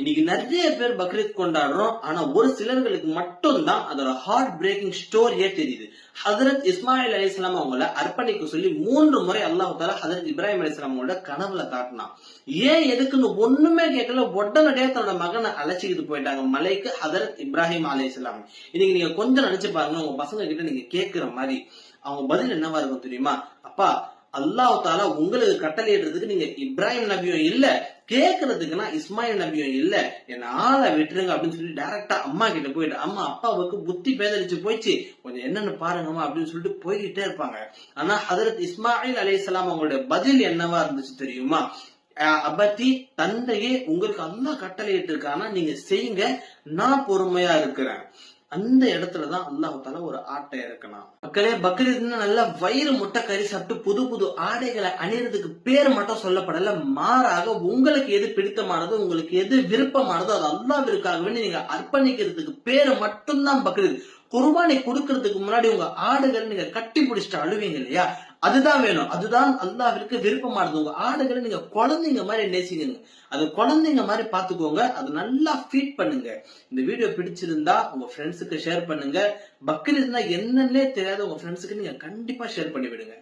இன்னைக்கு நிறைய பேர் பக்ரீத் கொண்டாடுறோம். ஆனா ஒரு சிலர்களுக்கு மட்டும்தான் அதோட ஹார்ட் பிரேக்கிங் ஸ்டோரியே தெரியுது. ஹதரத் இஸ்மாயில் அலிஸ்லாம் அவங்கள அர்ப்பணிக்க சொல்லி மூன்று முறை அல்லாஹு தாலா ஹதரத் இப்ராஹிம் அலிஸ்லாம் அவங்களோட கனவுல காட்டினான். ஏன் எதுக்குன்னு ஒண்ணுமே கேட்கல. உடனடியே தன்னோட மகனை அழைச்சிக்கிட்டு போயிட்டாங்க மலைக்கு ஹதரத் இப்ராஹிம் அலிஸ்லாம் இன்னைக்கு நீங்க கொஞ்சம் நினைச்சு பாருங்க உங்க பசங்க கிட்ட நீங்க கேட்கிற மாதிரி. அவங்க பதில் என்னவா இருக்கும் தெரியுமா? அப்பா அல்லாஹ் தாலா உங்களுக்கு கட்டளையிடுறதுக்கு நீங்க இப்ராஹிம் நபியும் இல்ல கேட்கறதுக்குன்னா இஸ்மாயில் நபியும் இல்ல என்ன ஆளை விட்டுருங்க அப்படின்னு சொல்லி டைரக்டா அம்மா கிட்ட போயிட்டு அம்மா அப்பாவுக்கு புத்தி பேதலிச்சு போயிடுச்சு. கொஞ்சம் என்னன்னு பாருங்கம்மா அப்படின்னு சொல்லிட்டு போய்கிட்டே இருப்பாங்க. ஆனா ஹதரத் இஸ்மாயில் அலைஹிஸ்ஸலாம் அவங்களுடைய பதில் என்னவா இருந்துச்சு தெரியுமா? அஹ் அபத்தி தந்தையே உங்களுக்கு அல்லா கட்டளையிட்டு இருக்கானா நீங்க செய்யுங்க. நான் பொறுமையா இருக்கிறேன். அந்த இடத்துல தான் அல்லாஹால ஒரு ஆட்டை இறக்கணும் மக்களே பக்ரீத்னு நல்லா வயிறு முட்டை கறி சாப்பிட்டு புது புது ஆடைகளை அணியறதுக்கு பேர் மட்டும் சொல்லப்படல. மாறாக உங்களுக்கு எது பிடித்தமானதோ உங்களுக்கு எது விருப்பமானதோ அது அல்லாவிற்காக வேண்டி நீங்க அர்ப்பணிக்கிறதுக்கு பேர் மட்டும்தான் பக்ரீத். குர்பானி கொடுக்கறதுக்கு முன்னாடி உங்க ஆடுகள் நீங்க கட்டி பிடிச்சிட்டு அழுவீங்க இல்லையா? அதுதான் வேணும். அதுதான் அல்லாவிற்கு விருப்பமானது. உங்க ஆடுகளை நீங்க குழந்தைங்க மாதிரி நேசிக்கங்க அது குழந்தைங்க மாதிரி பாத்துக்கோங்க அது நல்லா ஃபீட் பண்ணுங்க. இந்த வீடியோ பிடிச்சிருந்தா உங்க ஃப்ரெண்ட்ஸுக்கு ஷேர் பண்ணுங்க. பக்ரீத்னா என்னன்னே தெரியாத உங்க ஃப்ரெண்ட்ஸுக்கு நீங்க கண்டிப்பா ஷேர் பண்ணி விடுங்க